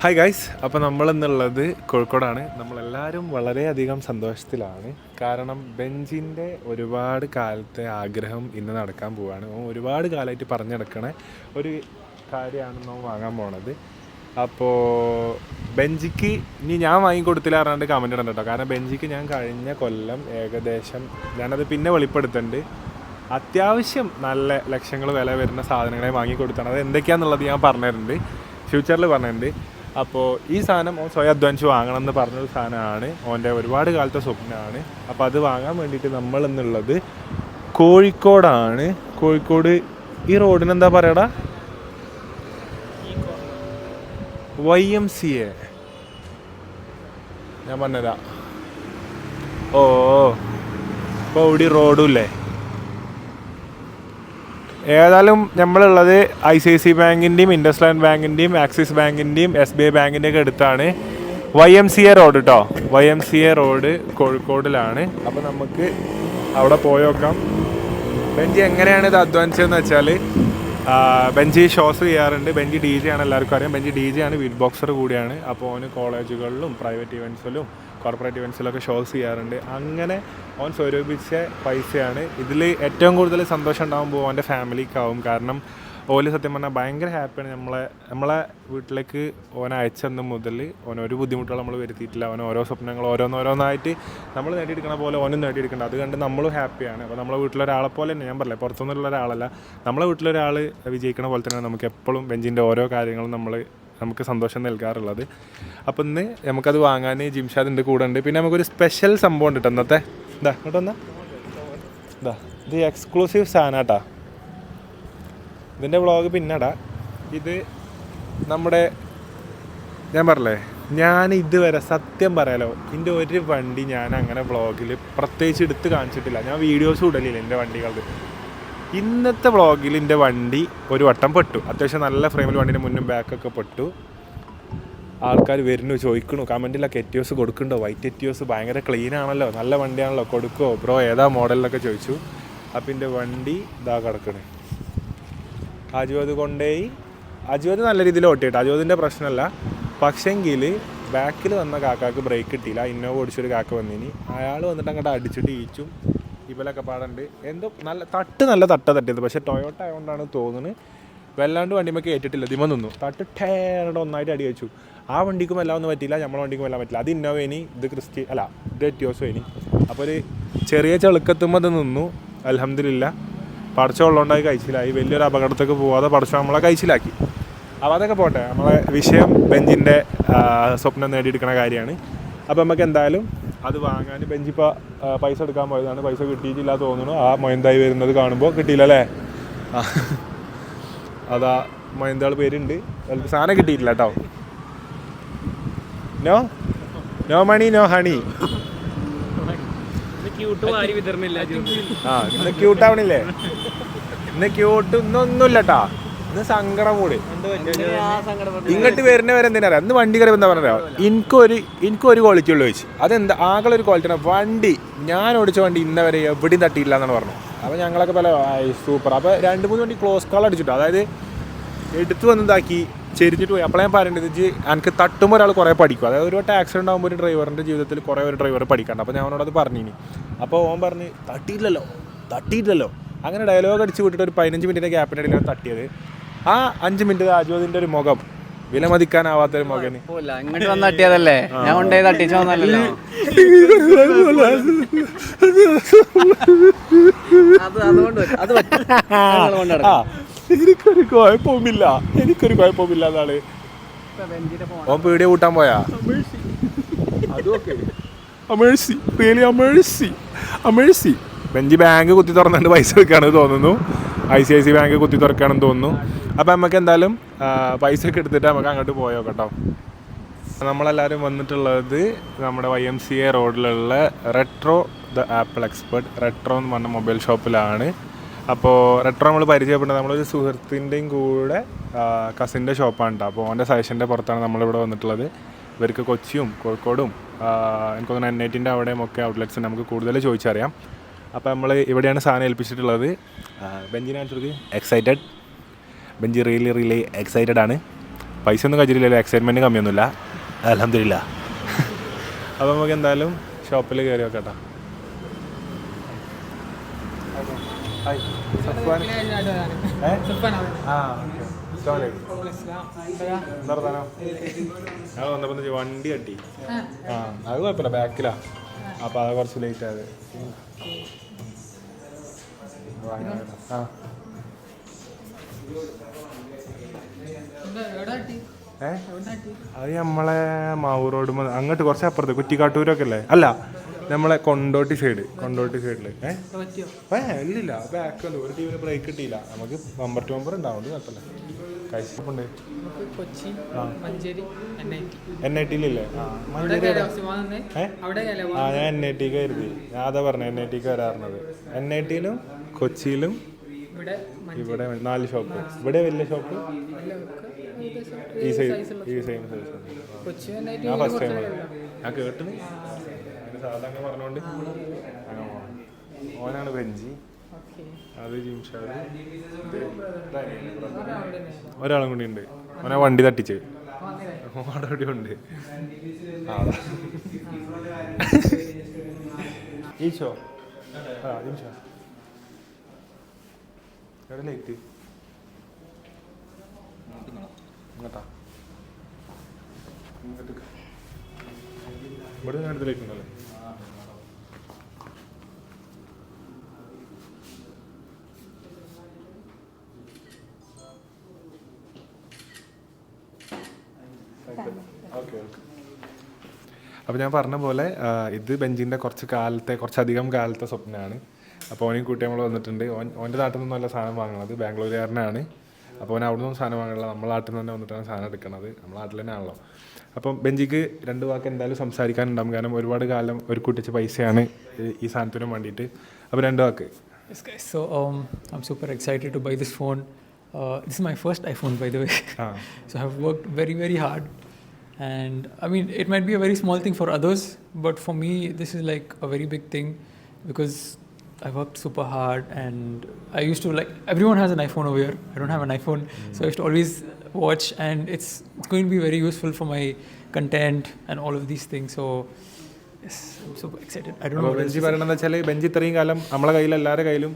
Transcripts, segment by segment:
Hi guys അപ്പോൾ നമ്മളെന്നുള്ളത് കോഴിക്കോടാണ്. നമ്മളെല്ലാവരും വളരെയധികം സന്തോഷത്തിലാണ്. കാരണം ബെഞ്ചിന്റെ ഒരുപാട് കാലത്തെ ആഗ്രഹം ഇന്ന് നടക്കാൻ പോവുകയാണ് ഒരുപാട് കാലമായിട്ട് പറഞ്ഞു ഒരു കാര്യമാണ് നമ്മൾ വാങ്ങാൻ പോണത്. അപ്പോൾ ബെഞ്ചിക്ക് ഇനി ഞാൻ വാങ്ങിക്കൊടുത്തില്ല പറഞ്ഞിട്ട് കമന്റ് ഇടണ്ട കേട്ടോ. കാരണം ബെഞ്ചിക്ക് ഞാൻ കഴിഞ്ഞ കൊല്ലം ഏകദേശം ഞാനത് പിന്നെ വെളിപ്പെടുത്തുന്നുണ്ട് അത്യാവശ്യം നല്ല ലക്ഷങ്ങൾ വില വരുന്ന സാധനങ്ങളെ വാങ്ങിക്കൊടുത്താണ്. അത് എന്തൊക്കെയാണെന്നുള്ളത് ഞാൻ പറഞ്ഞിട്ടുണ്ട് ഫ്യൂച്ചറിൽ പറഞ്ഞിട്ടുണ്ട് അപ്പോൾ ഈ സാധനം ഓൻ സ്വയം അധ്വാനിച്ച് വാങ്ങണം എന്ന് പറഞ്ഞൊരു സാധനമാണ്. ഓന്റെ ഒരുപാട് കാലത്തെ സ്വപ്നമാണ്. അപ്പോൾ അത് വാങ്ങാൻ വേണ്ടിയിട്ട് നമ്മൾ എന്നുള്ളത് കോഴിക്കോടാണ്. കോഴിക്കോട് ഈ റോഡിന് എന്താ പറയടാ? Y M C A. ഞാൻ പറഞ്ഞതാ ഓ ഇപ്പോൾ ഇവിടെ റോഡും ഇല്ലേ? ഏതായാലും നമ്മളുള്ളത് ഐ സി ഐ സി ബാങ്കിന്റെയും ഇൻഡസ്ലാൻഡ് ബാങ്കിന്റെയും ആക്സിസ് ബാങ്കിന്റെയും എസ് ബി ഐ ബാങ്കിന്റെ ഒക്കെ അടുത്താണ്. Y M C A road കേട്ടോ Y M C A road കോഴിക്കോടിലാണ്. അപ്പോൾ നമുക്ക് അവിടെ പോയോക്കാം ബെഞ്ചി എങ്ങനെയാണ് ഇത് അധ്വാനിച്ചതെന്ന് വെച്ചാൽ ബെഞ്ചി ഷോസ് ചെയ്യാറുണ്ട്. ബെഞ്ചി ഡി ജെ ആണ് എല്ലാവർക്കും അറിയാം. ബെഞ്ചി ഡി ജെ ആണ് വീറ്റ് ബോക്സർ കൂടിയാണ്. അപ്പോൾ ഓന് കോളേജുകളിലും പ്രൈവറ്റ് ഇവന്റ്സിലും കോർപ്പറേറ്റ് ഇവൻസിലൊക്കെ ഷോസ് ചെയ്യാറുണ്ട്. അങ്ങനെ ഓൻ സ്വരൂപിച്ച പൈസയാണ്. ഇതിൽ ഏറ്റവും കൂടുതൽ സന്തോഷം ഉണ്ടാകുമ്പോൾ അവന്റെ ഫാമിലിക്കാവും കാരണം ഓൽ സത്യം പറഞ്ഞാൽ ഭയങ്കര ഹാപ്പിയാണ് നമ്മളെ നമ്മളെ വീട്ടിലേക്ക് ഓൻ അയച്ചെന്ന് മുതൽ ഓൻ ഒരു ബുദ്ധിമുട്ടുകൾ നമ്മൾ വരുത്തിയിട്ടില്ല. അവൻ ഓരോ സ്വപ്നങ്ങൾ ഓരോന്നോരോന്നായിട്ട് നമ്മൾ നേടിയെടുക്കണ പോലെ ഓനും നേടിയെടുക്കേണ്ട. അത് കണ്ട് നമ്മളും ഹാപ്പിയാണ് അപ്പോൾ നമ്മളെ വീട്ടിലൊരാളെ പോലെ തന്നെ ഞാൻ പറയില്ല പുറത്തുനിന്നുള്ള ഒരാളല്ല. നമ്മളെ വീട്ടിലൊരാൾ വിജയിക്കണ പോലെ തന്നെ നമുക്ക് എപ്പോഴും ബെഞ്ചിന്റെ ഓരോ കാര്യങ്ങളും നമ്മൾ നമുക്ക് സന്തോഷം നൽകാറുള്ളത്. അപ്പോൾ ഇന്ന് നമുക്കത് വാങ്ങാൻ ജിംഷാദ് ഉണ്ട് കൂടെ ഉണ്ട്. പിന്നെ നമുക്കൊരു സ്പെഷ്യൽ സംഭവം ഉണ്ട് കേട്ടോ ഇന്നത്തെ. ഇതാ ഇങ്ങോട്ട് വന്നാ. ഇതാ ഇത് എക്സ്ക്ലൂസീവ് സാധനാട്ടാ ഇതിന്റെ വ്ളോഗ് പിന്നടാ. ഇത് നമ്മുടെ ഞാൻ പറഞ്ഞേ ഞാൻ ഇതുവരെ സത്യം പറയാലോ എന്റെ ഒരു വണ്ടി ഞാൻ അങ്ങനെ വ്ളോഗിൽ പ്രത്യേകിച്ച് എടുത്ത് കാണിച്ചിട്ടില്ല. ഞാൻ വീഡിയോസ് ഇടലില്ല എന്റെ വണ്ടികളുടെ ഇന്നത്തെ വ്ളോഗിൽ എന്റെ വണ്ടി ഒരു വട്ടം പെട്ടു. അത്യാവശ്യം നല്ല ഫ്രെയിമിൽ വണ്ടീന്റെ മുന്നും ബാക്കൊക്കെ പെട്ടു. ആൾക്കാർ വരുന്നു ചോദിക്കണു കമന്റിലൊക്കെ എറ്റിയോസ് കൊടുക്കണ്ടോ വൈറ്റ് എറ്റിയോസ് ഭയങ്കര ക്ലീൻ ആണല്ലോ. നല്ല വണ്ടിയാണല്ലോ. കൊടുക്കുമോ ബ്രോ ഏതാ മോഡലിലൊക്കെ ചോദിച്ചു. അപ്പം എന്റെ വണ്ടി ഇതാ കിടക്കണേ. അജുവത് കൊണ്ടുപോയി അജുവത് നല്ല രീതിയിൽ ഓട്ടിയിട്ട്? അജുവതിന്റെ പ്രശ്നമല്ല. പക്ഷെങ്കിൽ ബാക്കിൽ വന്ന കാക്കാക്ക് ബ്രേക്ക് കിട്ടിയില്ല. ഇന്നോവ ഓടിച്ചൊരു കാക്ക വന്നിനി. അയാൾ വന്നിട്ട് അങ്ങോട്ട് അടിച്ചിട്ട് ഈച്ചും ഇവലൊക്കെ പാടുണ്ട്. എന്തോ നല്ല തട്ട് നല്ല തട്ട തട്ടിയത്. പക്ഷേ ടൊയോട്ട ആയതുകൊണ്ടാണ് തോന്നുന്നത് വല്ലാണ്ട് വണ്ടിമേ കയറ്റിട്ടില്ല ദിമ നിന്നു. തട്ട് ടേറയുടെ ഒന്നായിട്ട് അടി വെച്ചു. ആ വണ്ടിക്കും എല്ലാം ഒന്നും പറ്റില്ല നമ്മളെ വണ്ടിക്കും എല്ലാം പറ്റില്ല അത് ഇന്നോവേനി ഇത് ക്രിസ്റ്റി അല്ല ഇത് എറ്റിയോസോനി അപ്പോൾ ഒരു ചെറിയ ചെളുക്കത്തുമ്പോൾ അത് നിന്നു. അലഹമില്ല പടച്ച ഉള്ളതുകൊണ്ടായി കഴിച്ചിലായി വലിയൊരു അപകടത്തൊക്കെ പോവാതെ പടച്ച നമ്മളെ കഴിച്ചിലാക്കി. അപ്പോൾ അതൊക്കെ പോട്ടെ. നമ്മളെ വിഷയം ബെഞ്ചിന്റെ സ്വപ്നം നേടിയെടുക്കുന്ന കാര്യമാണ്. അപ്പോൾ നമുക്ക് എന്തായാലും അത് വാങ്ങാൻ ബെഞ്ചിപ്പോൾ പൈസ എടുക്കാൻ പോയതാണ്. പൈസ കിട്ടിയിട്ടില്ല തോന്നുന്നു. ആ മൊയന്തായി വരുന്നത് കാണുമ്പോൾ കിട്ടിയില്ല അല്ലേ? അതാ മൊയന്താൾ പേരുണ്ട്. അതിൽ സാധനം കിട്ടിയിട്ടില്ല കേട്ടോ. No? No money no honey. ആ ഇന്ന് ക്യൂട്ടാവണില്ലേ ഇന്ന് ക്യൂട്ട് ഇന്നൊന്നുമില്ല കേട്ടാ ഇന്ന് സങ്കടം കൂടി ഇങ്ങോട്ട് വരുന്നവരെ എന്തിനാ അന്ന് വണ്ടി കയറി എന്താ പറഞ്ഞോ എനിക്കൊരു എനിക്കൊരു ക്വാളിറ്റി ഉള്ളു ചോദിച്ചു അതെന്താ? ആകെ ഒരു ക്വാളിറ്റി വണ്ടി ഞാൻ ഓടിച്ച വണ്ടി ഇന്ന വരെ എവിടെയും തട്ടിയില്ല എന്നാണ് പറഞ്ഞു അപ്പോൾ ഞങ്ങളൊക്കെ പല സൂപ്പർ അപ്പോൾ രണ്ട് മൂന്ന് വണ്ടി ക്ലോസ് കാൾ അടിച്ചിട്ടു. അതായത് എടുത്തു വന്നതാക്കി ചെരിഞ്ഞിട്ട് പോയി. അപ്പോൾ ഞാൻ പറയേണ്ടത് എനിക്ക് തട്ടുമ്പോൾ ഒരാൾ കുറേ പഠിക്കും. അതായത് ഒരു വട്ടം ആക്സിഡന്റ് ആകുമ്പോൾ ഒരു ഡ്രൈവറിന്റെ ജീവിതത്തിൽ കുറേ ഒരു ഡ്രൈവർ പഠിക്കണം അപ്പോൾ ഞാൻ അവനോട് അത് പറഞ്ഞിനി. അപ്പോൾ ഓൻ പറഞ്ഞ് തട്ടിയില്ലല്ലോ തട്ടിയില്ലല്ലോ അങ്ങനെ ഡയലോഗ് അടിച്ച് വിട്ടിട്ട് ഒരു പതിനഞ്ച് മിനിറ്റിന്റെ ഗ്യാപ്പിന്റെ ഇടയിലാണ് തട്ടിയത്. ആ അഞ്ച് മിനിറ്റ് അജോദിന്റെ ഒരു മുഖം. വിലമതിക്കാനാവാത്തൊരു മുഖം ഇങ്ങോട്ട് വന്ന് തട്ടിയതല്ലേ? ഞാൻ കൊണ്ടുപോയി തട്ടിച്ചു വന്നല്ലോ കൊണ്ട് എനിക്കൊരു കുഴപ്പമില്ല എനിക്കൊരു കുഴപ്പമില്ല എന്നാണ് ഓൻ പീടിയ കൂട്ടാൻ പോയാ? അമേഴ്സി. റിയലി അമേഴ്സി. അമേഴ്സി. ബെഞ്ചി ബാങ്ക് കുത്തി തുറന്നിട്ട് പൈസ വെക്കാണെന്ന് തോന്നുന്നു. I C I C bank കുത്തി തുറക്കുകയാണെന്ന് തോന്നുന്നു. അപ്പം നമുക്ക് എന്തായാലും പൈസ ഒക്കെ എടുത്തിട്ട് നമുക്ക് അങ്ങോട്ട് പോയോ കേട്ടോ. നമ്മളെല്ലാവരും വന്നിട്ടുള്ളത് നമ്മുടെ വൈ എം സി എ റോഡിലുള്ള Retro the Apple expert Retro എന്ന് പറഞ്ഞ മൊബൈൽ ഷോപ്പിലാണ് അപ്പോൾ റെട്രോ നമ്മൾ പരിചയപ്പെടുന്നത് നമ്മളൊരു സുഹൃത്തിന്റെയും കൂടെ കസിന്റെ ഷോപ്പാണ് കേട്ടോ അപ്പോൾ അവന്റെ സജഷന്റെ പുറത്താണ് നമ്മളിവിടെ വന്നിട്ടുള്ളത്. ഇവർക്ക് കൊച്ചിയും കോഴിക്കോടും എനിക്ക് തോന്നുന്നു എൻ ഐറ്റിന്റെ അവിടെയും ഒക്കെ ഔട്ട്ലെറ്റ്സ് നമുക്ക് കൂടുതൽ ചോദിച്ചറിയാം. അപ്പോൾ നമ്മൾ ഇവിടെയാണ് സാധനം ഏൽപ്പിച്ചിട്ടുള്ളത്. ബെഞ്ചിനെ കാണിച്ചു excited Benji really really excited ആണ്. പൈസ ഒന്നും കഴിച്ചിട്ടില്ല എക്സൈറ്റ്മെന്റ് കമ്മിയൊന്നുമില്ല. അലഹമില്ല അപ്പോൾ നമുക്ക് എന്തായാലും ഷോപ്പിൽ കയറി നോക്കട്ടോ. വണ്ടി കട്ടി. ആ. അത് കുഴപ്പമില്ല ബാക്കിലാ അപ്പൊ അത് കുറച്ച് ലേറ്റ് ആയത്. അത് നമ്മളെ മാവൂർ റോഡ് അങ്ങോട്ട് കുറച്ച് അപ്പുറത്ത് കുറ്റിക്കാട്ടൂരൊക്കെ അല്ലേ അല്ല നമ്മളെ കൊണ്ടോട്ടി സൈഡ് കൊണ്ടോട്ടി സൈഡിൽ ഏ? ഇല്ലില്ല ബാക്ക് ഉണ്ട്. ഒരു ടീമിന് ബ്രേക്ക് കിട്ടിയില്ല. നമുക്ക് നമ്പർ ടു നമ്പർ ഉണ്ടാവുന്നത് കുഴപ്പമില്ല. കൊച്ചി എൻ ഐ ടിയിലില്ലേ ഞാൻ എൻ ഐ ടിക്ക് കരുതി. ഞാൻ അതാ പറഞ്ഞു എൻ ഐ ടിക്ക് വരാറുള്ളത്. എൻ ഐ ടിയിലും കൊച്ചിയിലും ഇവിടെ നാല് ഷോപ്പ് ഇവിടെ വലിയ ഷോപ്പ് ഈ ഈ സെയിം സൈസ് ഞാൻ ഫസ്റ്റ് ടൈം ഞാൻ കേട്ടിന്. പിന്നെ സാധാരണ പറഞ്ഞോണ്ട്. ഓനാണ് ബെഞ്ചി. അത് ജിംഷാദ് ഒരാളും കൂടി ഉണ്ട്. ഓനെ വണ്ടി തട്ടിച്ച്. ഓടെ ഉണ്ട്. ഈശോ ആ. ഈശോ എവിടെ ലൈറ്റ് ഇങ്ങോട്ടാ. ഇവിടെ അടുത്ത് ലൈറ്റ് ഉണ്ടല്ലേ? ഓക്കെ ഞാൻ പറഞ്ഞ പോലെ ഇത് ബെഞ്ചിന്റെ കുറച്ച് കാലത്തെ കുറച്ചധികം കാലത്തെ സ്വപ്നമാണ്. അപ്പോൾ ഓനെയും കൂട്ടി നമ്മൾ വന്നിട്ടുണ്ട്. ഓൻ ഓന്റെ നാട്ടിൽ നിന്നും നല്ല സാധനം വാങ്ങണത് ബാംഗ്ലൂരുകാരനാണ്. അപ്പോൾ അവൻ അവിടെ നിന്നും സാധനം വാങ്ങണില്ല. നമ്മളെ നാട്ടിൽ നിന്ന് തന്നെ വന്നിട്ടാണ് സാധനം എടുക്കുന്നത് നമ്മളെ നാട്ടിൽ തന്നെ ആണല്ലോ. അപ്പം ബെഞ്ചിക്ക് രണ്ട് വാക്ക് എന്തായാലും സംസാരിക്കാനുണ്ടാകും കാരണം ഒരുപാട് കാലം ഒരു കുട്ടിച്ച് പൈസയാണ് ഈ- സാധനത്തിന് വേണ്ടിയിട്ട്. അപ്പോൾ രണ്ട് വാക്ക്. So guys. So I I'm buy to buy this phone. Uh, this by the way so by the way. Very very hard. And I mean, it might be a very small thing for others, but for me, this is like a very big thing because I worked super hard and I used to like everyone has an iPhone over here. I don't have an iPhone, mm. so I used to always watch, and it's it's going to be very useful for my content and all of these things. So Benji to വെച്ചാൽ ബെഞ്ച് ഇത്രയും കാലം നമ്മളെ കയ്യിൽ എല്ലാവരുടെ കയ്യിലും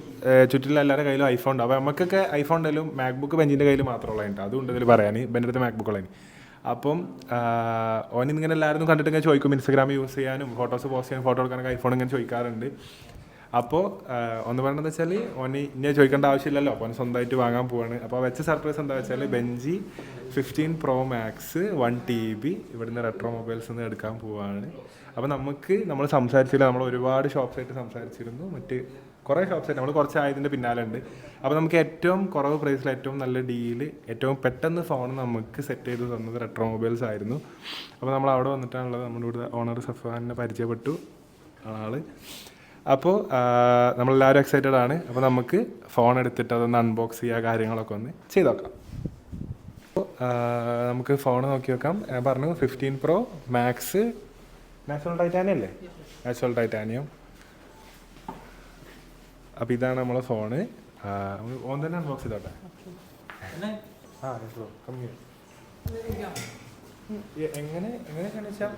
ചുറ്റിലുള്ള എല്ലാവരുടെ കയ്യിലും ഐഫോൺ ഉണ്ട്. അപ്പോൾ നമുക്കൊക്കെ ഐഫോൺ ഉണ്ടെങ്കിലും മാക്ബുക്ക് ബെഞ്ചിന്റെ കയ്യിൽ മാത്രമുള്ള ഉണ്ട് അതുകൊണ്ട് ഇതിൽ പറയാൻ ബെന്റെ അടുത്ത് മാക്ബുക്ക് ഉള്ളതിന്. അപ്പം ഓൻ ഇങ്ങനെ എല്ലാവരും കണ്ടിട്ട് ഇങ്ങനെ ചോദിക്കും ഇൻസ്റ്റാഗ്രാം യൂസ് ചെയ്യാനും ഫോട്ടോസ് പോസ്റ്റ് ചെയ്യാനും ഫോട്ടോ എടുക്കാനൊക്കെ ഐഫോൺ ഇങ്ങനെ ചോദിക്കാറുണ്ട്. അപ്പോൾ ഒന്ന് പറയണത് വെച്ചാൽ ഓന് ഇനി ചോദിക്കേണ്ട ആവശ്യമില്ലല്ലോ. അപ്പോൾ ഓന് സ്വന്തമായിട്ട് വാങ്ങാൻ പോവാണ്. അപ്പോൾ വെച്ച സർപ്രൈസ് എന്താ വെച്ചാൽ Benji fifteen pro max one T B ഇവിടുന്ന് റെട്രോ മൊബൈൽസ് നിന്ന് എടുക്കാൻ പോവാണ്. അപ്പോൾ നമുക്ക് നമ്മൾ സംസാരിച്ചില്ല നമ്മൾ ഒരുപാട് ഷോപ്സായിട്ട് സംസാരിച്ചിരുന്നു. മറ്റ് കുറേ ഷോപ്സായിട്ട് നമ്മൾ കുറച്ച് ആയതിന്റെ പിന്നാലെ ഉണ്ട് അപ്പോൾ നമുക്ക് ഏറ്റവും കുറവ് പ്രൈസിൽ ഏറ്റവും നല്ല ഡീൽ ഏറ്റവും പെട്ടെന്ന് ഫോൺ നമുക്ക് സെറ്റ് ചെയ്ത് തന്നത് റെട്രോ മൊബൈൽസ് ആയിരുന്നു. അപ്പോൾ നമ്മൾ അവിടെ വന്നിട്ടാണുള്ളത്. നമ്മുടെ ഇവിടെ ഓണർ സഫാനെ പരിചയപ്പെട്ടു ആൾ. അപ്പോൾ നമ്മളെല്ലാവരും എക്സൈറ്റഡ് ആണ്. അപ്പോൾ നമുക്ക് ഫോൺ എടുത്തിട്ട് അതൊന്ന് അൺബോക്സ് ചെയ്യുക കാര്യങ്ങളൊക്കെ ഒന്ന് ചെയ്ത് നോക്കാം. അപ്പോൾ നമുക്ക് ഫോൺ നോക്കി വെക്കാം ഞാൻ പറഞ്ഞു fifteen pro max natural titanium അല്ലേ? നാച്ചുറൽ ടൈറ്റാനിയം അപ്പോൾ ഇതാണ് നമ്മളെ ഫോണ് ഓൺ തന്നെ അൺബോക്സ് ചെയ്തോട്ടെ? ആ എങ്ങനെ എങ്ങനെയൊക്കെയാണെന്ന് കാണിച്ചാൽ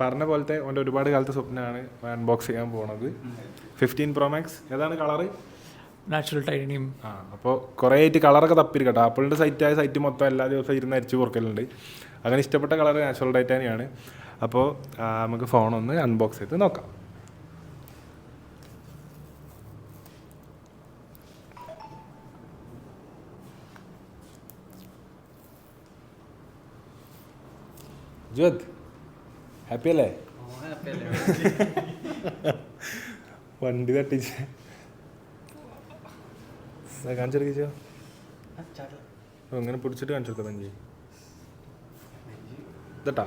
പറഞ്ഞ പോലത്തെ ഓന്റെ ഒരുപാട് കാലത്തെ സ്വപ്നമാണ് അൺബോക്സ് ചെയ്യാൻ പോണത്. ഫിഫ്റ്റീൻ പ്രോ മാക്സ് ഏതാണ് കളറ് നാച്ചുറൽ ടൈനിയം ആ അപ്പോൾ കുറേ ആയിട്ട് കളറൊക്കെ തപ്പിരിക്കട്ടോ ആപ്പിളിന്റെ സൈറ്റായ സൈറ്റ് മൊത്തം എല്ലാ ദിവസവും ഇരുന്ന് അരിച്ച് പൊറുക്കലുണ്ട്. അങ്ങനെ ഇഷ്ടപ്പെട്ട കളർ നാച്ചുറൽ ടൈറ്റാനിയാണ് അപ്പോൾ നമുക്ക് ഫോൺ ഒന്ന് അൺബോക്സ് ചെയ്ത് നോക്കാം. ജുവത് ഹാപ്പി അല്ലേ? വണ്ടി തട്ടിച്ച്. കാണിച്ചെടുക്കിച്ചോ അങ്ങനെ പിടിച്ചിട്ട് കാണിച്ചെടുക്കാം ബെഞ്ചി. ഇതട്ടാ.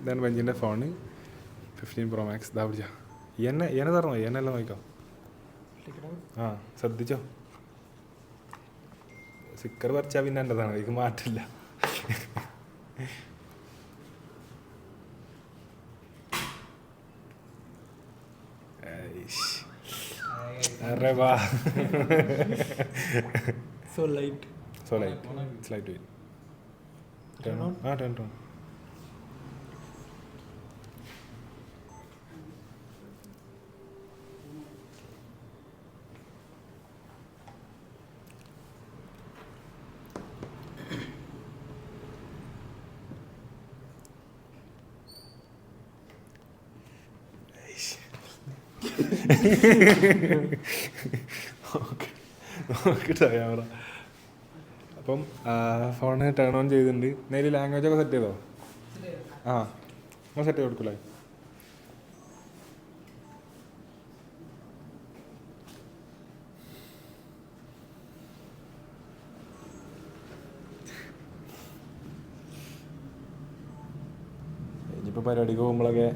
ഇതാണ് ബെഞ്ചിന്റെ ഫോണ്. Fifteen pro max. ഇതാ പിടിച്ച. എന്നെ എന്നെ തരണോ? ഈ എന്നെ എല്ലാം നോക്കിക്കോ. ആ ശ്രദ്ധിച്ചോ? സിക്കർ പറിച്ചാൽ പിന്നെ എന്റെതാണ് എനിക്ക് മാറ്റില്ല അറേ വാ So light. So light it's light weight turn on ah turn on നോക്കിട്ടോ camera അപ്പം ഫോണ് ടേൺ ഓൺ ചെയ്തിട്ടുണ്ട്. നേരി ലാംഗ്വേജ് ഒക്കെ സെറ്റ് ചെയ്തോ? ആ നമ്മൾ സെറ്റ് ചെയ്ത് കൊടുക്കൂലേ? ഇനിയിപ്പോൾ പരിപാടിക്ക് പോകുമ്പോഴൊക്കെ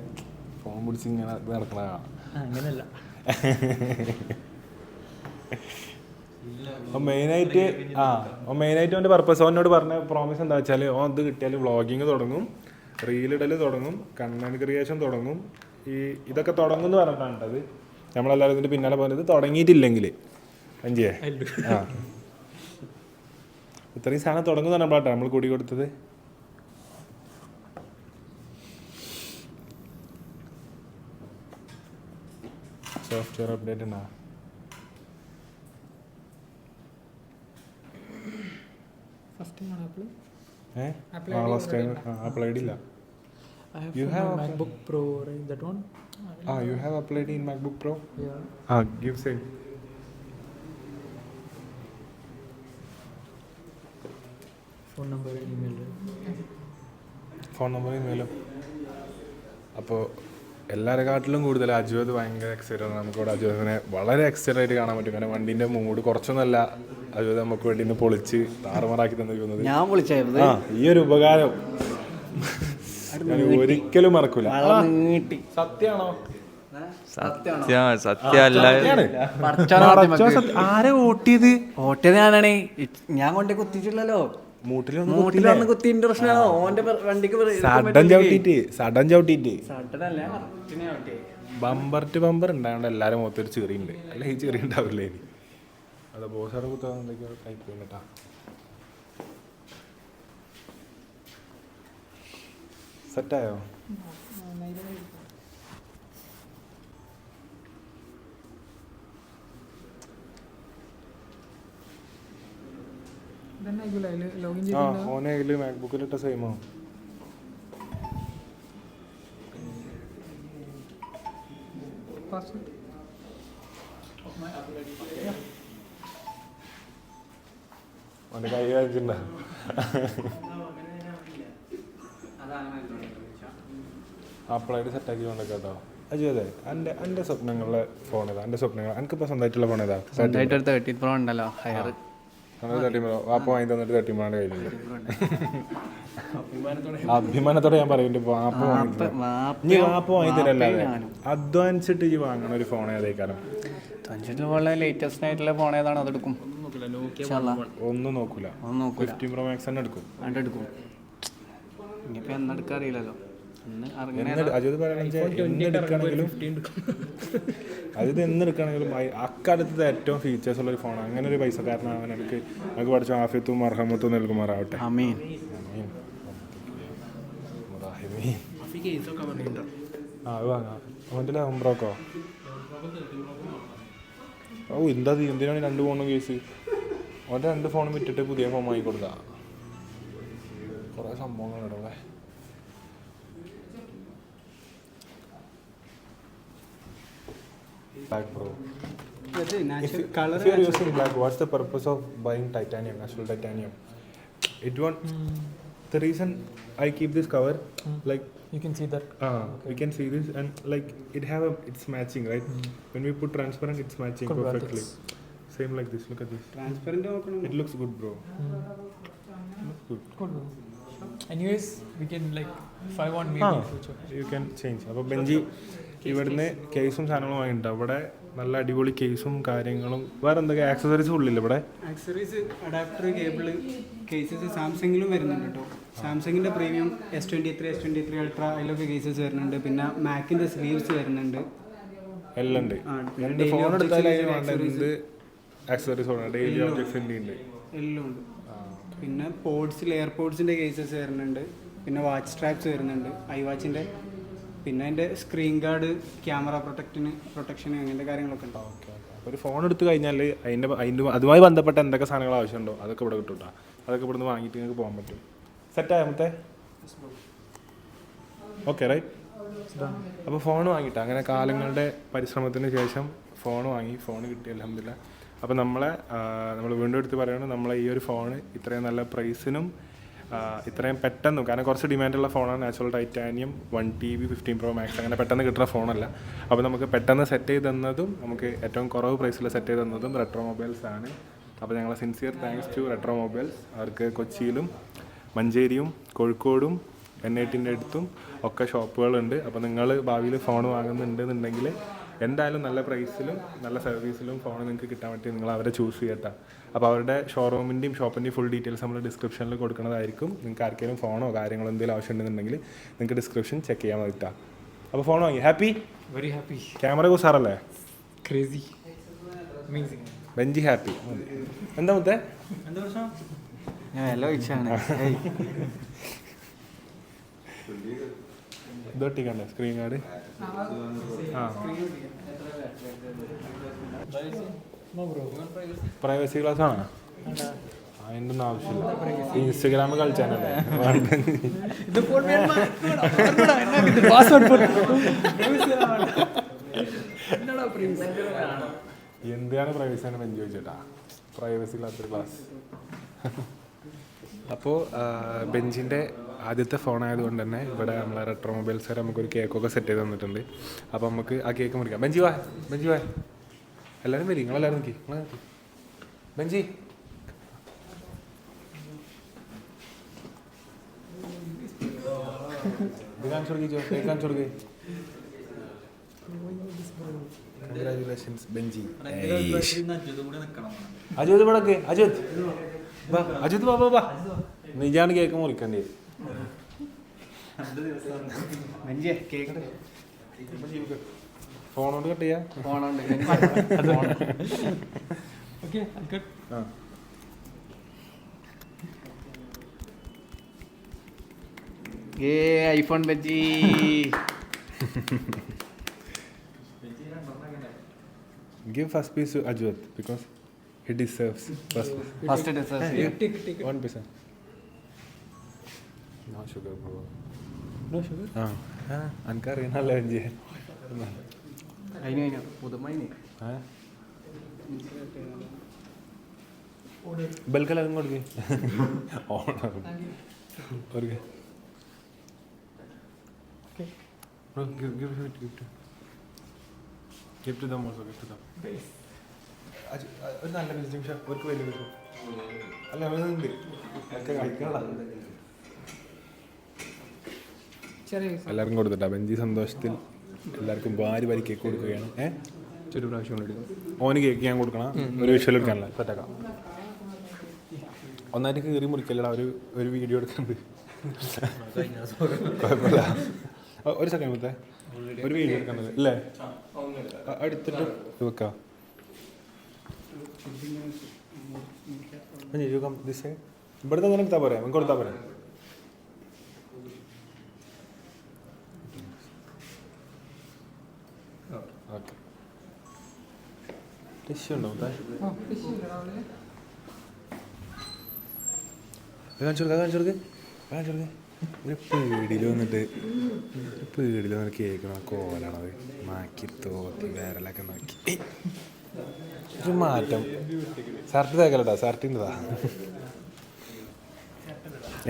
ഫോൺ പിടിച്ച് ഇങ്ങനെ നടക്കണ കാണാം. അങ്ങനെയല്ല മെയിനായിട്ട് ആ മെയിനായിട്ട് അവന്റെ പർപ്പസ് അവനോട് പറഞ്ഞ പ്രോമിസ് എന്താ വെച്ചാൽ ഓൻ ഇത് കിട്ടിയാൽ വ്ളോഗിങ് തുടങ്ങും റീലിടൽ തുടങ്ങും കണ്ടന്റ് ക്രിയേഷൻ തുടങ്ങും. ഈ ഇതൊക്കെ തുടങ്ങും എന്ന് പറഞ്ഞിട്ടാണ് അത് നമ്മളെല്ലാവരും ഇതിന്റെ പിന്നാലെ പോകുന്നത്. തുടങ്ങിയിട്ടില്ലെങ്കിൽ അഞ്ചേ. ആ. ഇത്രയും സാധനം തുടങ്ങുന്നതാണ് പറഞ്ഞപ്പോഴാട്ടോ നമ്മൾ കൂടി കൊടുത്തത് സോഫ്റ്റ്വെയർ അപ്ഡേറ്റ് ഉണ്ടോ First time on Apple. ഏഹ് Apple ആ ID ലാസ്റ്റ് ടൈം അപ്ലൈ ഇല്ല I have You have MacBook Pro, right? That one. Ah you have applied in macbook pro Yeah. ah give say Phone number and email. Phone number ഇമെയിലും അപ്പോൾ എല്ലാവരെക്കാട്ടിലും കൂടുതൽ അജുവത് ഭയങ്കര excited ആണ്. നമുക്കിവിടെ അജ്വതിനെ വളരെ excited ആയിട്ട് കാണാൻ പറ്റും. കാരണം വണ്ടീന്റെ മൂഡ് കുറച്ചൊന്നല്ല അജ്വത് നമുക്ക് വേണ്ടി ഇന്ന് പൊളിച്ച് താറുമാറാക്കി തന്നിരിക്കുന്നത്. ഞാൻ വിളിച്ചായിരുന്നു ആ ഈ ഒരു ഉപകാരം. ഞാൻ ഒരിക്കലും മറക്കൂല. സത്യാണോ? നീട്ടി സത്യ ആരെ വോട്ട് ഓട്ടിയത് ഞാനാണേ. ഞാൻ കൊണ്ടേ കുത്തിച്ചില്ലല്ലോ മൂട്ടിൽ വന്ന് കുത്തിന്റെ പ്രശ്നമാണോ. ഓന്റെ വണ്ടിക്ക് സഡൻ ചവിട്ടിട്ട് സഡൻ ചവിട്ടിട്ട്. ബമ്പർ ടു ബമ്പർ ഉണ്ടായതുകൊണ്ട് എല്ലാവരും മൊത്തം ഒരു ചെറിയുണ്ട്. അല്ല ഈ ചെറിയ ഉണ്ടാവില്ലേ ഇനി? അതെ ബോസാറ് കുത്താൻ എന്തൊക്കെയോ ടൈപ്പ് ചെയ്യുന്നട്ടാ സെറ്റായോ Then I will log in. ആ ഓനെ അതിൽ മാക്ബുക്കിലിട്ട. ഓന്റെ കൈ കാണിച്ചിട്ടുണ്ടോ? അപ്പോഴായിട്ട് സെറ്റാക്കി കൊണ്ടേക്കാട്ടോ കേട്ടോ. അജു അതെ എന്റെ എന്റെ സ്വപ്നങ്ങളിലെ ഫോൺ ഏതാ എന്റെ സ്വപ്നങ്ങൾ. എനിക്കിപ്പോൾ സ്വന്തമായിട്ടുള്ള ഫോൺ ഏതാ? സ്വന്തമായിട്ട് ഒരു തേർട്ടി പ്രോ ഉണ്ടല്ലോ ഹയർ വാപ്പ വാങ്ങി തന്നിട്ട് തേർട്ടി മോളുടെ കയ്യിലുണ്ട് അഭിമാനത്തോടെ ഞാൻ പറയുന്നുണ്ട് വാപ്പ വാങ്ങി നീ വാപ്പ വാങ്ങി തരല്ലാതെ അധ്വാനിച്ചിട്ട് ഈ വാങ്ങണ ഒരു ഫോൺ ഏതേക്കാരം ലേറ്റസ്റ്റ് ആയിട്ടുള്ള ഫോൺ ഏതാണ്? അതെടുക്കും ഒന്നും നോക്കൂല. ഫിഫ്റ്റീൻ പ്രോ മാക്സ് തന്നെ എടുക്കും. ഇനിയിപ്പോ എന്നെടുക്കാൻ അറിയില്ലല്ലോ അന്ന് അജിത് എന്നെടുക്കുകയാണെങ്കിലും അക്കാലത്തെ ഏറ്റവും ഫീച്ചേഴ്സ് ഉള്ള ഒരു ഫോൺ അങ്ങനെ ഒരു പൈസക്കാരനാണ് എനിക്ക് നമുക്ക് പഠിച്ച ആഫിയത്തും അർഹമത്തും നൽകുമാറാവട്ടെ. അമീൻ. ആ അത് വാങ്ങാം. അവന്റെ ഹോംബ്രോക്കോ ഓ എന്താ? എന്തിനാണ് രണ്ട് ഫോണും കേസ് അവന്റെ രണ്ട് ഫോണും വിറ്റിട്ട് പുതിയ ഫോൺ വാങ്ങിക്കൊടുക്കാം. കുറേ സംഭവങ്ങളുണ്ട് black, bro. If, you, color if you're using black, what's the purpose of buying titanium, natural titanium? It won't. Mm. The reason I keep this cover, mm. like you can see that. Ah, uh, okay. can see this, and like it have a, it's matching, right? Mm. When we put transparent, it's matching perfectly. Same like this. Look at this. Transparent. It looks good, bro. Hmm. Looks good. Good. Anyways, we can like if I want maybe future. You can change. Benji. ഇവിടുന്ന് കേസും സാധനങ്ങളും വാങ്ങിയിട്ടുണ്ട്. അവിടെ നല്ല അടിപൊളി കേസും കാര്യങ്ങളും. വേറെ എന്തൊക്കെ? ആക്സസറീസ് ഉള്ളില്ല ഇവിടെ? ആക്സസറീസ് അഡാപ്റ്റർ കേബിൾ കേസസ് സാംസങ്ങിലും വരുന്നുണ്ട് കേട്ടോ. സാംസങ്ങിന്റെ premium S twenty three S twenty three ultra അതിലൊക്കെ കേസസ് വരുന്നുണ്ട്. പിന്നെ മാക്കിന്റെ സ്ലീവ്സ് വരുന്നുണ്ട്. എല്ലാം ഉണ്ട്. ഫോൺ എടുത്താൽ ആക്സസറീസ് ഡെയിലി ഉണ്ട്. എല്ലാം ഉണ്ട്. പിന്നെ പോഡ്സിൽ എയർപോഡ്സിന്റെ കേസസ് വരുന്നുണ്ട്. പിന്നെ വാച്ച് സ്ട്രാപ്സ് വരുന്നുണ്ട്. ഐ വാച്ചിന്റെ പിന്നെ അതിന്റെ സ്ക്രീൻ ഗാർഡ് ക്യാമറ പ്രൊട്ടക്റ്റിന് പ്രൊട്ടക്ഷന് അങ്ങനത്തെ കാര്യങ്ങളൊക്കെ ഉണ്ടോ. ഓക്കെ ഒരു ഫോൺ എടുത്തു കഴിഞ്ഞാൽ അതിന്റെ അതിന്റെ അതുമായി ബന്ധപ്പെട്ട എന്തൊക്കെ സാധനങ്ങൾ ആവശ്യമുണ്ടോ? അതൊക്കെ ഇവിടെ കിട്ടും അതൊക്കെ ഇവിടുന്ന് വാങ്ങിയിട്ട് നിങ്ങൾക്ക് പോകാൻ പറ്റും. സെറ്റായ മറ്റേ ഓക്കെ റൈറ്റ് അപ്പോൾ ഫോൺ വാങ്ങിയിട്ട് അങ്ങനെ കാലങ്ങളുടെ പരിശ്രമത്തിന് ശേഷം ഫോൺ വാങ്ങി. ഫോൺ കിട്ടി അലഹമില്ല അപ്പോൾ നമ്മളെ നമ്മൾ വീണ്ടും എടുത്ത് പറയുന്നത് നമ്മളെ ഈ ഒരു ഫോൺ ഇത്രയും നല്ല പ്രൈസിനും ഇത്രയും പെട്ടെന്ന് കാരണം കുറച്ച് ഡിമാൻഡുള്ള ഫോണാണ് natural titanium one T B fifteen pro max അങ്ങനെ പെട്ടെന്ന് കിട്ടുന്ന ഫോണല്ല അപ്പോൾ നമുക്ക് പെട്ടെന്ന് സെറ്റ് ചെയ്ത് തന്നതും നമുക്ക് ഏറ്റവും കുറവ് പ്രൈസിൽ സെറ്റ് ചെയ്ത് തന്നതും റെട്രോ മൊബൈൽസ് ആണ്. അപ്പോൾ ഞങ്ങൾ sincere thanks to retro mobiles അവർക്ക് കൊച്ചിയിലും മഞ്ചേരിയും കോഴിക്കോടും എൻ ഐ ടിന്റെ അടുത്തും ഒക്കെ ഷോപ്പുകളുണ്ട് അപ്പോൾ നിങ്ങൾ ഭാവിയിൽ ഫോൺ വാങ്ങുന്നുണ്ടെന്നുണ്ടെങ്കിൽ എന്തായാലും നല്ല പ്രൈസിലും നല്ല സർവീസിലും ഫോൺ നിങ്ങൾക്ക് കിട്ടാൻ പറ്റി നിങ്ങൾ അവരെ ചൂസ് ചെയ്യട്ടെ. അപ്പോൾ അവരുടെ ഷോറൂമിന്റെയും ഷോപ്പിന്റെയും ഫുൾ ഡീറ്റെയിൽസ് നമ്മൾ ഡിസ്ക്രിപ്ഷനിൽ കൊടുക്കുന്നതായിരിക്കും. നിങ്ങൾക്ക് ആർക്കെങ്കിലും ഫോണോ കാര്യങ്ങളോ എന്തെങ്കിലും ആവശ്യം ഉണ്ടെന്നുണ്ടെങ്കിൽ നിങ്ങൾക്ക് ഡിസ്ക്രിപ്ഷൻ ചെക്ക് ചെയ്യാൻ പറ്റാം അപ്പോൾ ഫോൺ വാങ്ങി. ഹാപ്പി വെരി ഹാപ്പി ക്യാമറ ഉസാറല്ലേ ക്രേസി ബെഞ്ചി ഹാപ്പി. എന്താ മുത്തേ? ഹലോ ഇച്ചാണ് ഇതൊട്ടിക്കണ്ടേ സ്ക്രീൻ കാർഡ് ആ. പ്രൈവസി ക്ലാസ് ആണോ? അതിന്റെ ഒന്നും ആവശ്യമില്ല. ഇൻസ്റ്റഗ്രാമിൽ കളിച്ചാനല്ലേ. എന്താണ് പ്രൈവസി ആണ് ബെഞ്ച് ചോദിച്ചേട്ടാ? പ്രൈവസി ഇല്ലാത്തൊരു ക്ലാസ് അപ്പോൾ ബെഞ്ചിന്റെ ആദ്യത്തെ ഫോൺ ആയതുകൊണ്ട് തന്നെ ഇവിടെ നമ്മളെ റെട്രോ മൊബൈൽസ് നമുക്കൊരു കേക്കൊക്കെ സെറ്റ് ചെയ്ത് തന്നിട്ടുണ്ട്. അപ്പോൾ നമുക്ക് ആ കേക്ക് മുറിക്കാം. ബെഞ്ചി വാ ബെഞ്ചി വാ. എല്ലാവരും വരും നിങ്ങളെല്ലാവരും നോക്കി നിങ്ങളെ നോക്കി. ബെഞ്ചി. ഇത് കാണിച്ചു നീ കേക്ക് കാണിച്ചു കൊടുക്കേ. ബെഞ്ചി. അജുത് ഇവിടെ അജുത്. അജുത് നിജാണ് കേക്ക് മുറിക്കണ്ടേ. ഫോണോണ്ട് കട്ട് ചെയ്യാ. ഏ iPhone bajji give first piece അജ്വത് because it deserves first first deserves one piece ah huh? No sugar, bro. No sugar? ആ ആ എനിക്കറിയണല്ലോ എഞ്ചി അതിന് പുതുമൈന് ബൽക്കെല്ലാം കൊടുക്കേ ഓണർ കൊടുക്കേ Okay. Bro, give, give it, give it. Give to them also, give to them. അജ്- അ- ഒരു നല്ല shop അവർക്ക് വലിയ അല്ല അവരുണ്ട് ഒക്കെ ചെറിയ എല്ലാവർക്കും കൊടുത്തിട്ടാ ബെഞ്ചി സന്തോഷത്തിൽ എല്ലാവർക്കും ഭാര്യ വരി കേക്ക് കൊടുക്കുകയാണ്. ഏഹ് പ്രാവശ്യം എടുക്കും. ഓന് കേക്ക് ഞാൻ കൊടുക്കണം. ഒരു വിഷ്വൽ എടുക്കാനല്ല സെറ്റാക്കാം. ഒന്നായിട്ട് കീറി മുറിക്കല്ലടാ. ഒരു ഒരു വീഡിയോ എടുക്കുന്നുണ്ട് കുഴപ്പമില്ല. ഒരു സെക്കൻഡ് മുത്തേ. ഒരു വീഡിയോ എടുക്കുന്നത് അല്ലേ അടുത്തിട്ട് എടുത്തിട്ട് വെക്കാം. ഇവിടുന്ന് അങ്ങനെ എടുത്താൽ പോരെ? നമുക്ക് കൊടുത്താൽ പോരെ? ടിഷ്യൂ ഉണ്ടോ കാണിച്ചു കൊടുക്ക കാണിച്ചു കൊടുക്ക കാണിച്ചു കൊടുക്ക ഒരു പേടിയിൽ വന്നിട്ട് ഒരു പേടിയിൽ വന്നിട്ട് കേൾക്കണ കോലാണത് മാക്കി തോത്തി വേരലൊക്കെ നോക്കി. ഒരു മാറ്റം ഷർട്ട് തേക്കലട്ടാ ഷർട്ടിന്റെതാ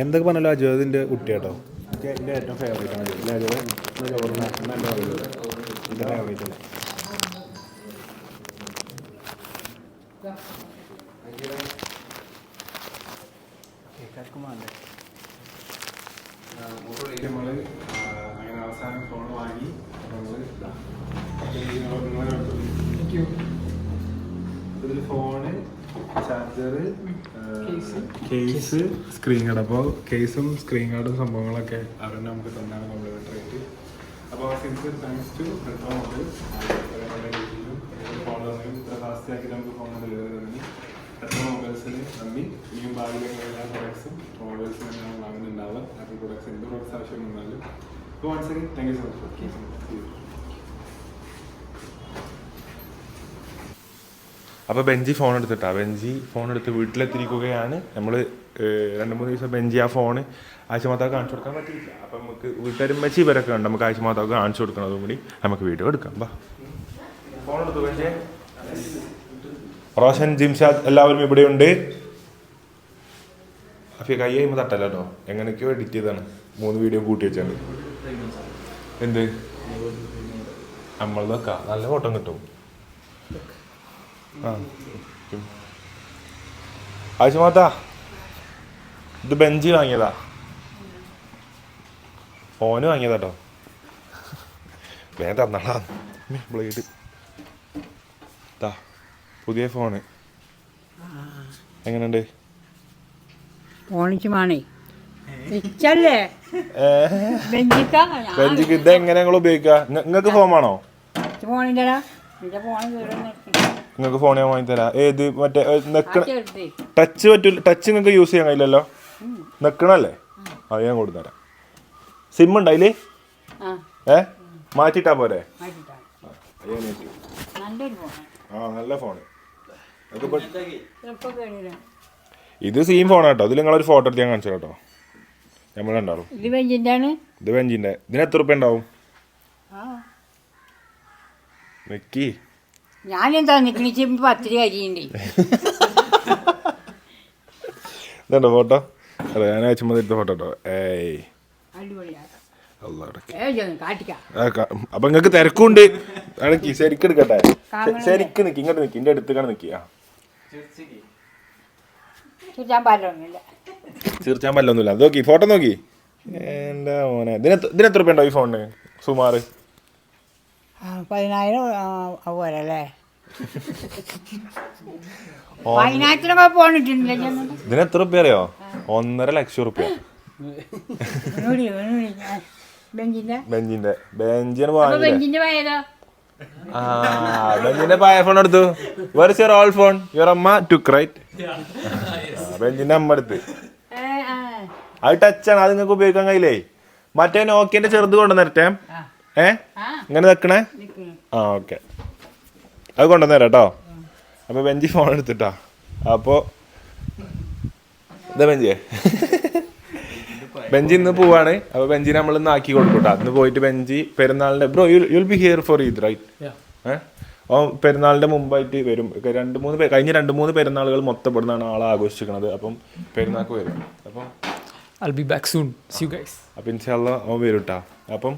എന്തൊക്കെ പറഞ്ഞാലും അജോദിന്റെ കുട്ടി കേട്ടോ എനിക്ക് എന്റെ ഏറ്റവും ഫേവറേറ്റ് ആണ് എന്റെ പറയുന്നത് എന്റെ ഫേവറേറ്റ് ആണ് നമ്മൾ അങ്ങനെ അവസാനം ഫോൺ വാങ്ങി നമ്മൾ ഇതിൽ phone charger case screen guard അപ്പോൾ കേസും സ്ക്രീൻ ഗാർഡും സംഭവങ്ങളൊക്കെ അവർ നമുക്ക് തന്നാണ് കോംപ്ലിമെന്ററി ആയിട്ട്. അപ്പോൾ സിൻസിയർ താങ്ക്സ് ടു ഫോൺ ആക്കിയിട്ട് നമുക്ക് ഫോൺ ഡെലിവറി തന്നി എത്ര മൊബൈൽസിന് ഇനിയും ഭാവിയിലേക്ക് എല്ലാ പ്രൊഡക്ട്സും മൊബൈൽസും തന്നെയാണ് വാങ്ങുന്നുണ്ടാവുക ആപ്പിൾ പ്രൊഡക്ട്സ് എന്ത് പ്രൊഡക്ട്സ് ആവശ്യം വന്നാലും. അപ്പോൾ once again thank you so much okay അപ്പോൾ ബെഞ്ചി ഫോൺ എടുത്തിട്ടാ. ബെഞ്ചി ഫോൺ എടുത്ത് വീട്ടിലെത്തിരിക്കുകയാണ് നമ്മൾ രണ്ട് മൂന്ന് ദിവസം ബെഞ്ചി ആ ഫോൺ ആശുമാതാവ് കാണിച്ചു കൊടുക്കാൻ പറ്റിയില്ല അപ്പം നമുക്ക് വീട്ടുകാരും വെച്ച് ഇവരൊക്കെ ഉണ്ട്. നമുക്ക് ആശുമാതാവ് കാണിച്ചു കൊടുക്കണതും കൂടി നമുക്ക് വീഡിയോ എടുക്കാം. ബാ ഫോൺ എടുത്തു ബെഞ്ചേ? റോഷൻ ജിംഷാദ് എല്ലാവരും ഇവിടെയുണ്ട്. അഫിയ കൈ കഴിയുമ്പോൾ തട്ടല്ല കേട്ടോ എങ്ങനെയൊക്കെയോ എഡിറ്റ് ചെയ്താണ് മൂന്ന് വീഡിയോ കൂട്ടി വെച്ചാണ് എന്ത്? നമ്മൾ നോക്കാം നല്ല ഫോട്ടോ കിട്ടും. ആ. ആവശ്യമാത്താ ഇത് ബെഞ്ച് വാങ്ങിയതാ. ഫോന് വാങ്ങിയതാട്ടോ വേഗം തന്നാളാ ബ്ലേഡ് താ പുതിയ ഫോണ് എങ്ങനെയുണ്ട്? ഓണിച്ചുമാണേ റിച്ചല്ലേ? ബെഞ്ചിക്ക ഇത് എങ്ങനെ നിങ്ങൾ ഉപയോഗിക്കുക നിങ്ങൾക്ക് കീറുന്നു നിങ്ങൾക്ക് ഫോൺ ഞാൻ വാങ്ങിത്തരാം. ഏത് മറ്റേ നെക്കണ ടച്ച് പറ്റൂല ടച്ച് നിങ്ങൾക്ക് യൂസ് ചെയ്യാൻ കഴിയില്ലല്ലോ? നെക്കണല്ലേ? അത് ഞാൻ കൊടുത്തരാം. സിം ഉണ്ട് അതിൽ? ഏ? മാറ്റിട്ടാ പോരെ. ആ നല്ല ഫോണ്. അതൊക്കെ ഇത് സെയിം ഫോൺ കേട്ടോ ഇതിൽ നിങ്ങളൊരു ഫോട്ടോ എടുത്ത് ഞാൻ കാണിച്ചു കേട്ടോ നമ്മളുണ്ടാവും ഇത് ബെഞ്ചിന്റെ ആണ് ഇത് വെഞ്ചിന്റെ ഇതിന് എത്ര റുപ്യ ഉണ്ടാവും? ആ. വെക്കി ഞാനെന്താ നിക്കണിച്ച് പത്ത് രൂപ അരിയുണ്ട്? ഇതുണ്ടോ ഫോട്ടോ അതെ ഞാൻ അയച്ചുമ്പോൾ എടുത്ത ഫോട്ടോ കേട്ടോ ഏയ്. അപ്പൊ നിങ്ങക്ക് തിരക്കുണ്ട്. അടക്കി ശരിക്കും എടുക്കട്ടെ. ശരിക്കും നിക്കി. ഇങ്ങോട്ട് നിക്കി. എന്റെ അടുത്തേക്കാണ് നിക്കി. ചുറ്റാൻ പാലൊന്നുമില്ല പറ്റൊന്നുമില്ല അത് നോക്കി ഫോട്ടോ നോക്കി. എന്താ മോനെ? ഇതിന് എത്ര- ഇതിന് എത്ര രൂപ ഉണ്ടോ ഈ ഫോണിന്? സുമാർ ആ, പതിനായിരം അതുപോലെ അല്ലേ? പതിനായിരത്തിനൊക്കെ പോണിട്ടില്ല ഇതിന് എത്ര റുപ്യ അറിയോ? ഒന്നര ലക്ഷം റുപ്യ ബെഞ്ചിന്റെ? ബെഞ്ചിന്റെ. ബെഞ്ചിന് അപ്പൊ ബെഞ്ചിന്റെ പോയതോ? ആ ബെഞ്ചിന്റെ പായ ഫോൺ എടുത്തു. Where your all phone your അമ്മ ടു റൈറ്റ് ബെഞ്ചിന്റെ അമ്മ എടുത്ത് ഏ, ആ. അത് ടച്ചാണ് അത് നിങ്ങൾക്ക് ഉപയോഗിക്കാൻ കഴിയില്ലേ? മറ്റേ നോക്കിയന്റെ ചെറുത് കൊണ്ടുവന്നരട്ടെ ഏ? ആ. ഇങ്ങനെ നിക്കണേ? നിക്ക്. ആ ഓക്കെ. അത് കൊണ്ടുവന്നേരാ കേട്ടോ. അപ്പൊ ബെഞ്ചി ഫോൺ എടുത്തിട്ടാ. അപ്പോ ഇതാ ബെഞ്ചേ ബെഞ്ചി ഇന്ന് പോവാണ്. അപ്പൊ ബെഞ്ചിനെ നമ്മൾ ഇന്ന് ആക്കി കൊടുക്കൂട്ടാ. അന്ന് പോയിട്ട് ബെഞ്ചി പെരുന്നാളിന്റെ bro you you'll be here for Eid right ഏഹ് ഓ പെരുന്നാളിന്റെ മുമ്പായിട്ട് വരും. രണ്ട് മൂന്ന് പേ- കഴിഞ്ഞ രണ്ട് മൂന്ന് പെരുന്നാളുകൾ മൊത്തപ്പെടുന്നതാണ് ആൾ ആളെ ആഘോഷിക്കുന്നത് അപ്പം പെരുന്നാൾക്ക് വരും. അപ്പം I'll be back soon. See you guys. അപ്പം ഇൻഷാല്ല അവൻ വരും കേട്ടോ അപ്പം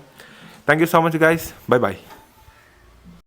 thank you so much guys bye bye